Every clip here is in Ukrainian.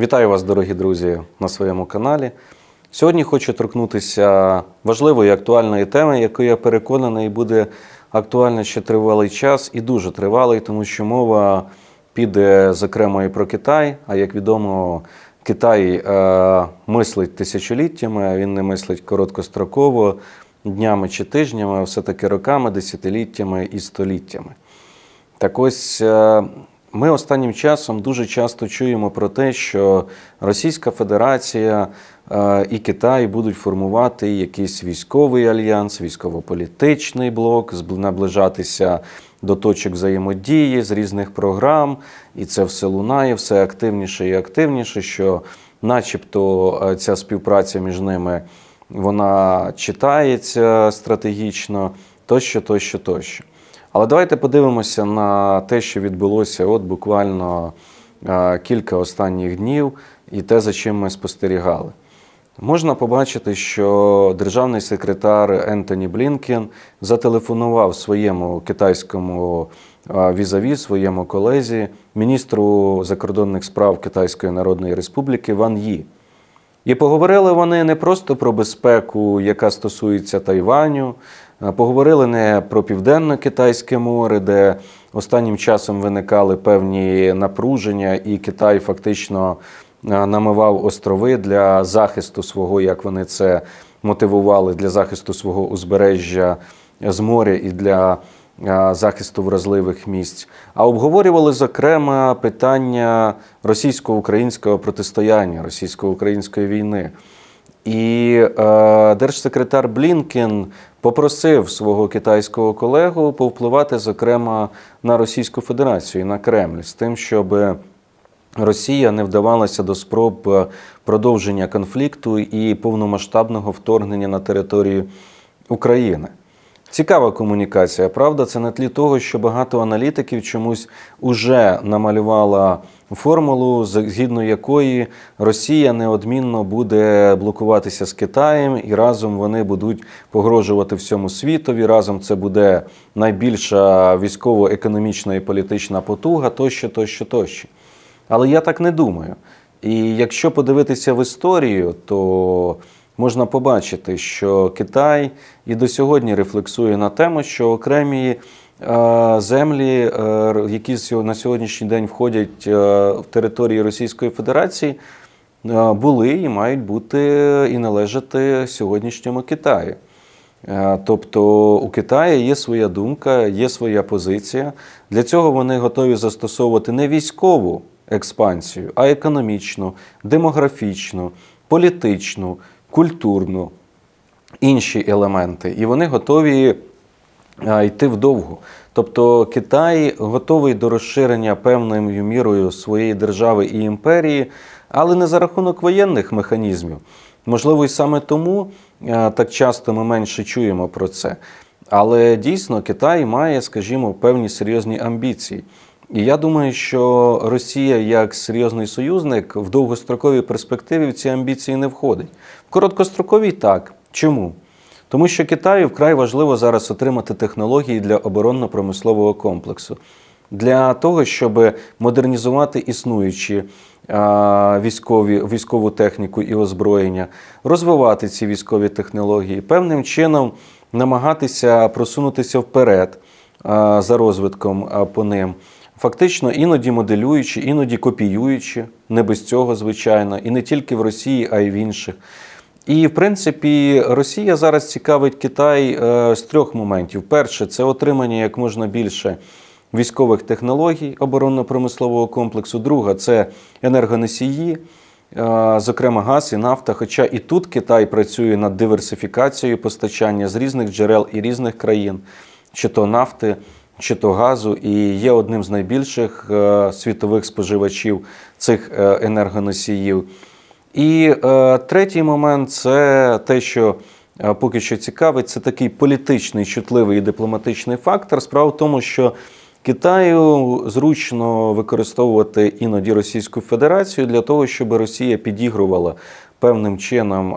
Вітаю вас, дорогі друзі, на своєму каналі. Сьогодні хочу торкнутися важливої актуальної теми, яку я переконаний буде актуальна ще тривалий час і дуже тривалий, тому що мова піде зокрема і про Китай. А як відомо, Китай е, мислить тисячоліттями, а він не мислить короткостроково, днями чи тижнями, а все-таки роками, десятиліттями і століттями. Так ось е, ми останнім часом дуже часто чуємо про те, що Російська Федерація е, і Китай будуть формувати якийсь військовий альянс, військово-політичний блок, наближатися до точок взаємодії з різних програм, і це все лунає, все активніше і активніше, що начебто е, ця співпраця між ними вона читається стратегічно, тощо, тощо, тощо. Але давайте подивимося на те, що відбулося от буквально е, кілька останніх днів, і те, за чим ми спостерігали. Можна побачити, що державний секретар Ентоні Блінкен зателефонував своєму китайському е, візаві, своєму колезі, міністру закордонних справ Китайської Народної Республіки Ван Ї. І поговорили вони не просто про безпеку, яка стосується Тайваню, поговорили не про південно-китайське море, де останнім часом виникали певні напруження, і Китай фактично намивав острови для захисту свого, як вони це мотивували, для захисту свого узбережжя з моря і для захисту вразливих місць. А обговорювали зокрема питання російсько-українського протистояння, російсько-української війни. І е, держсекретар Блінкен попросив свого китайського колегу повпливати, зокрема, на Російську Федерацію на Кремль з тим, щоб Росія не вдавалася до спроб продовження конфлікту і повномасштабного вторгнення на територію України. Цікава комунікація, правда, це на тлі того, що багато аналітиків чомусь уже намалювала формулу, згідно якої Росія неодмінно буде блокуватися з Китаєм, і разом вони будуть погрожувати всьому світові. Разом це буде найбільша військово-економічна і політична потуга, тощо, тощо, тощо. Але я так не думаю. І якщо подивитися в історію, то можна побачити, що Китай і до сьогодні рефлексує на тему, що окремі е, землі, е, які на сьогоднішній день входять е, в території Російської Федерації, були і мають бути і належати сьогоднішньому Китаю. Тобто у Китаї є своя думка, є своя позиція. Для цього вони готові застосовувати не військову експансію, а економічну, демографічну, політичну, культурну, інші елементи. І вони готові йти вдовго. Тобто Китай готовий до розширення певною мірою своєї держави і імперії, але не за рахунок воєнних механізмів. Можливо, і саме тому так часто ми менше чуємо про це. Але дійсно Китай має, скажімо, певні серйозні амбіції. І я думаю, що Росія як серйозний союзник в довгостроковій перспективі в ці амбіції не входить. В короткостроковій так. Чому? Тому що Китаю вкрай важливо зараз отримати технології для оборонно-промислового комплексу. Для того, щоб модернізувати існуючі військові, військову техніку і озброєння, розвивати ці військові технології, певним чином намагатися просунутися вперед за розвитком по ним. Фактично іноді моделюючи, іноді копіюючи, не без цього, звичайно, і не тільки в Росії, а й в інших. І, в принципі, Росія зараз цікавить Китай е, з трьох моментів: перше, це отримання як можна більше військових технологій оборонно-промислового комплексу. Друга це енергоносії, е, зокрема газ і нафта. Хоча і тут Китай працює над диверсифікацією постачання з різних джерел і різних країн, чи то нафти, чи то газу, і є одним з найбільших е, світових споживачів цих е, енергоносіїв. І е, третій момент це те, що поки що цікавить, це такий політичний, чутливий і дипломатичний фактор. Справа в тому, що Китаю зручно використовувати іноді Російську Федерацію для того, щоб Росія підігрувала певним чином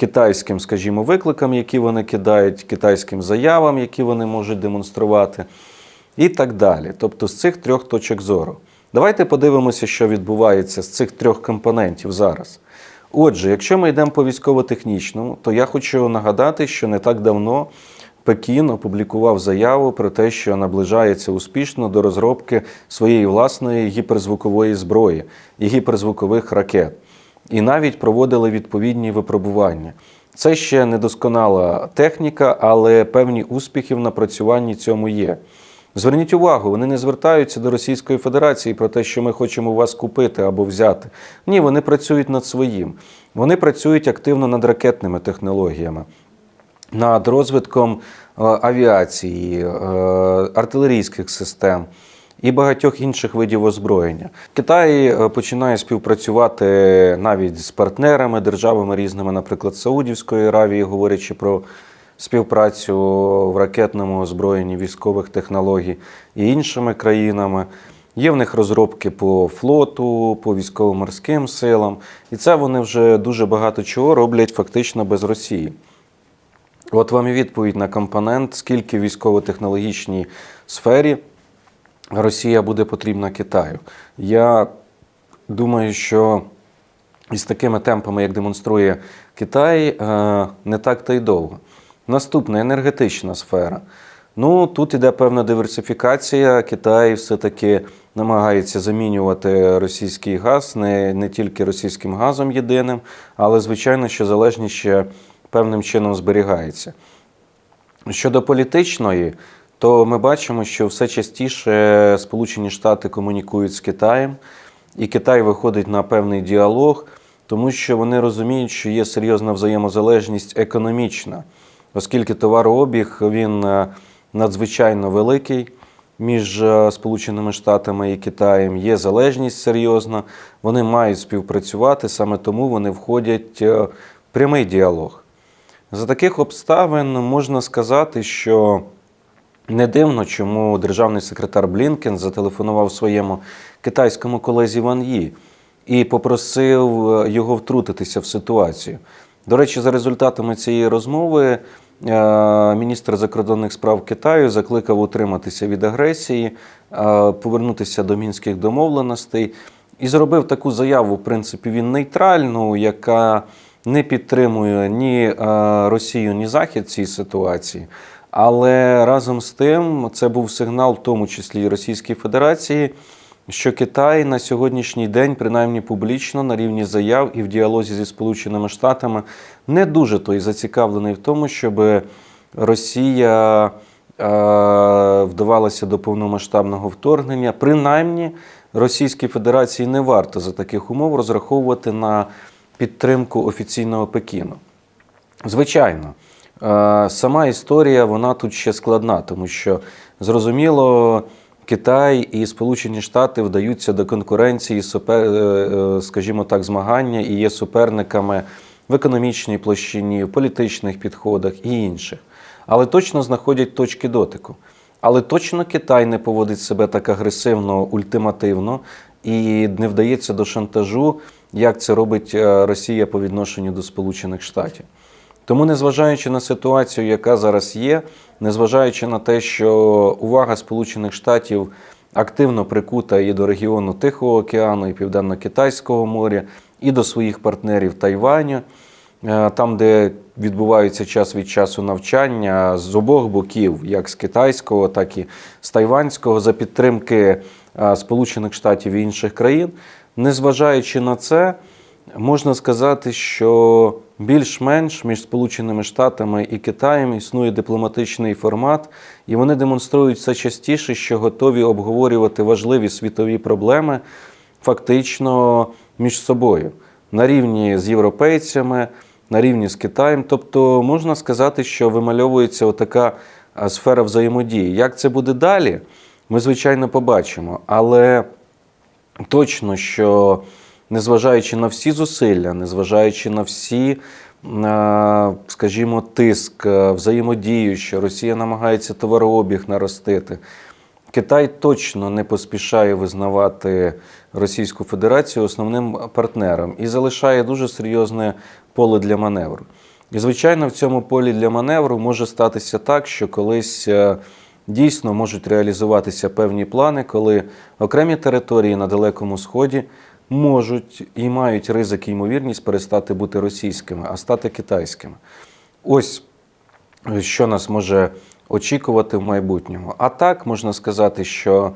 китайським, скажімо, викликам, які вони кидають, китайським заявам, які вони можуть демонструвати, і так далі. Тобто з цих трьох точок зору. Давайте подивимося, що відбувається з цих трьох компонентів зараз. Отже, якщо ми йдемо по військово-технічному, то я хочу нагадати, що не так давно Пекін опублікував заяву про те, що наближається успішно до розробки своєї власної гіперзвукової зброї і гіперзвукових ракет. І навіть проводили відповідні випробування. Це ще недосконала техніка, але певні успіхи в напрацюванні цьому є. Зверніть увагу, вони не звертаються до Російської Федерації про те, що ми хочемо вас купити або взяти. Ні, вони працюють над своїм. Вони працюють активно над ракетними технологіями, над розвитком е, авіації, е, артилерійських систем і багатьох інших видів озброєння. Китай е, починає співпрацювати навіть з партнерами, державами різними, наприклад, Саудівської Аравії, говорячи про співпрацю в ракетному озброєнні військових технологій і іншими країнами. Є в них розробки по флоту, по військово-морським силам, і це вони вже дуже багато чого роблять фактично без Росії. От вам і відповідь на компонент, скільки в військово-технологічній сфері Росія буде потрібна Китаю. Я думаю, що із такими темпами, як демонструє Китай, е, не так та й довго. Наступна енергетична сфера. Ну, тут іде певна диверсифікація. Китай все-таки намагається замінювати російський газ не, не тільки російським газом єдиним, але, звичайно, що залежність ще певним чином зберігається. Щодо політичної, то ми бачимо, що все частіше Сполучені Штати комунікують з Китаєм, і Китай виходить на певний діалог, тому що вони розуміють, що є серйозна взаємозалежність економічна, оскільки товарообіг він е, надзвичайно великий. Між е, Сполученими Штатами і Китаєм є залежність серйозна, вони мають співпрацювати, саме тому вони входять е, в прямий діалог. За таких обставин можна сказати, що не дивно, чому державний секретар Блінкен зателефонував своєму китайському колезі Ван Ї і попросив е, його втрутитися в ситуацію. До речі, за результатами цієї розмови е, міністр закордонних справ Китаю закликав утриматися від агресії, е, повернутися до мінських домовленостей і зробив таку заяву, в принципі, він нейтральну, яка не підтримує ні Росію, ні Захід цій ситуації. Але разом з тим це був сигнал, в тому числі і Російській Федерації, що Китай на сьогоднішній день, принаймні публічно, на рівні заяв і в діалозі зі Сполученими Штатами, не дуже той зацікавлений в тому, щоб Росія е, вдавалася до повномасштабного вторгнення. Принаймні, Російській Федерації не варто за таких умов розраховувати на підтримку офіційного Пекіну. Звичайно. Е, сама історія вона тут ще складна, тому що зрозуміло, Китай і Сполучені Штати вдаються до конкуренції, е, е, скажімо так, змагання і є суперниками в економічній площині, в політичних підходах і інших. Але точно знаходять точки дотику. Але точно Китай не поводить себе так агресивно, ультимативно і не вдається до шантажу, як це робить Росія по відношенню до Сполучених Штатів. Тому, незважаючи на ситуацію, яка зараз є, незважаючи на те, що увага Сполучених Штатів активно прикута і до регіону Тихого океану, і Південно-Китайського моря, і до своїх партнерів Тайваню, е, там, де відбуваються час від часу навчання з обох боків, як з китайського, так і з тайванського, за підтримки е, Сполучених Штатів і інших країн, незважаючи на це. Можна сказати, що більш-менш між Сполученими Штатами і Китаєм існує дипломатичний формат, і вони демонструють все частіше, що готові обговорювати важливі світові проблеми фактично між собою на рівні з європейцями, на рівні з Китаєм. Тобто можна сказати, що вимальовується отака сфера взаємодії. Як це буде далі? Ми, звичайно, побачимо. Але точно, що незважаючи на всі зусилля, незважаючи на всі, скажімо, тиск, взаємодію, що Росія намагається товарообіг наростити. Китай точно не поспішає визнавати Російську Федерацію основним партнером і залишає дуже серйозне поле для маневру. І, звичайно, в цьому полі для маневру може статися так, що колись дійсно можуть реалізуватися певні плани, коли окремі території на Далекому Сході можуть і мають ризик і ймовірність перестати бути російськими, а стати китайськими. Ось що нас може очікувати в майбутньому. А так можна сказати, що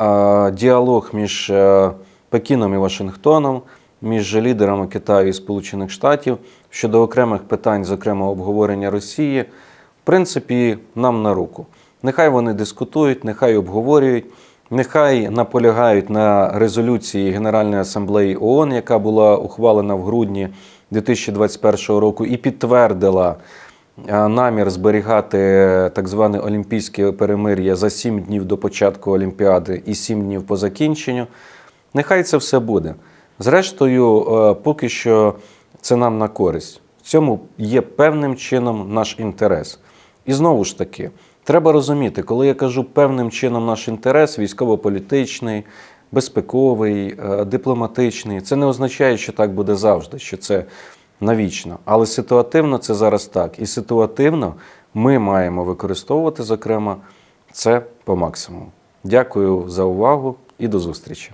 е, діалог між е, Пекіном і Вашингтоном, між лідерами Китаю і Сполучених Штатів щодо окремих питань, зокрема обговорення Росії, в принципі, нам на руку. Нехай вони дискутують, нехай обговорюють, нехай наполягають на резолюції Генеральної асамблеї ООН, яка була ухвалена в грудні 2021 року і підтвердила е, намір зберігати так зване олімпійське перемир'я за 7 днів до початку Олімпіади і 7 днів по закінченню. Нехай це все буде. Зрештою, е, поки що це нам на користь. В цьому є певним чином наш інтерес. І знову ж таки, треба розуміти, коли я кажу певним чином наш інтерес, військово-політичний, безпековий, е, дипломатичний, це не означає, що так буде завжди, що це навічно. Але ситуативно це зараз так. І ситуативно ми маємо використовувати, зокрема, це по максимуму. Дякую за увагу і до зустрічі.